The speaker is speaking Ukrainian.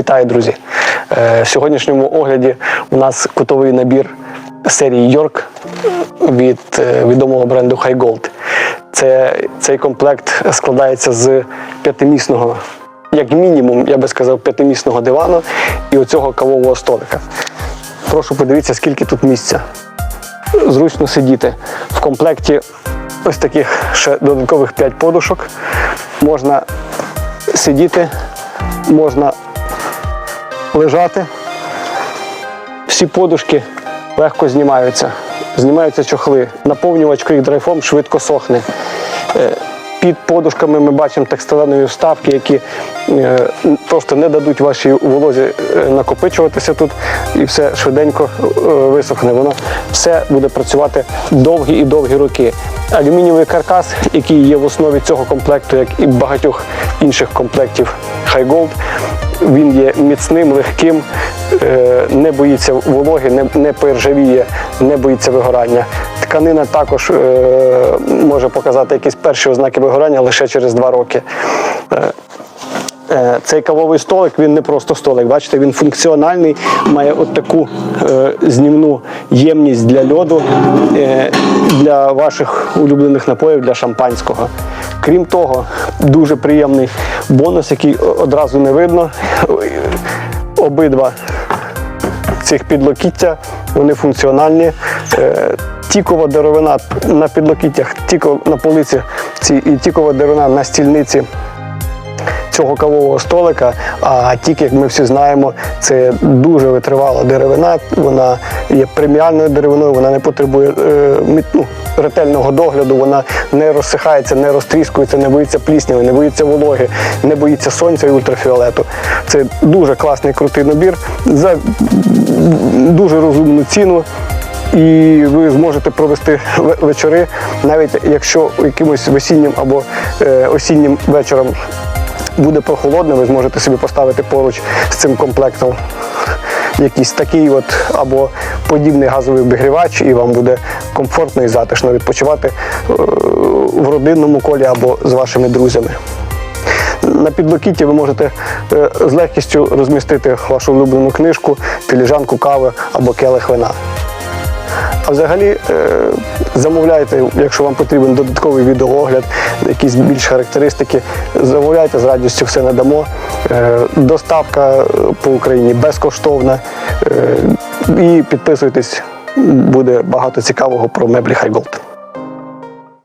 Вітаю, друзі! Е, В сьогоднішньому огляді у нас кутовий набір серії York від е, відомого бренду High Gold. Це, цей комплект складається з п'ятимісного, як мінімум, я би сказав, п'ятимісного дивану і оцього кавового столика. Прошу подивіться, скільки тут місця. Зручно сидіти. В комплекті ось таких ще додаткових 5 подушок. Можна сидіти, можна лежати. Всі подушки легко знімаються. Знімаються чохли. Наповнювач Quick драйфом швидко сохне. Під подушками ми бачимо текстиленові вставки, які е, просто не дадуть вашій волозі е, накопичуватися тут і все швиденько е, висохне. Воно все буде працювати довгі і довгі роки. Алюмінієвий каркас, який є в основі цього комплекту, як і багатьох інших комплектів High Gold, він є міцним, легким, не боїться вологи, не, не пережавіє, не боїться вигорання. Тканина також е, може показати якісь перші ознаки вигорання лише через два роки. Е, Е, Цей кавовий столик він не просто столик. Бачите, він функціональний, має от таку знімну ємність для льоду, для ваших улюблених напоїв, для шампанського. Крім того, дуже приємний бонус, який одразу не видно. Обидва цих підлокіття, вони функціональні. Тікова деревина на підлокіттях, тіко на полиці ці, і тікова деревина на стільниці цього кавового столика. А тік, як ми всі знаємо, це дуже витривала деревина. Вона є преміальною деревиною, вона не потребує е, ну, ретельного догляду, вона не розсихається, не розтріскується, не боїться плісняви, не боїться вологи, не боїться сонця і ультрафіолету. Це дуже класний крутий набір за дуже розумну ціну. І ви зможете провести вечори, навіть якщо якимось весіннім або е, осіннім вечором буде прохолодно, ви зможете собі поставити поруч з цим комплектом якийсь такий от або подібний газовий обігрівач, і вам буде комфортно і затишно відпочивати е, в родинному колі або з вашими друзями. На підлокітті ви можете е, з легкістю розмістити вашу улюблену книжку, філіжанку кави або келих вина. А взагалі е, замовляйте, якщо вам потрібен додатковий відеоогляд, якісь більш характеристики, замовляйте з радістю все надамо. Е, доставка е, по Україні безкоштовна. І підписуйтесь, буде багато цікавого про меблі Хайголд.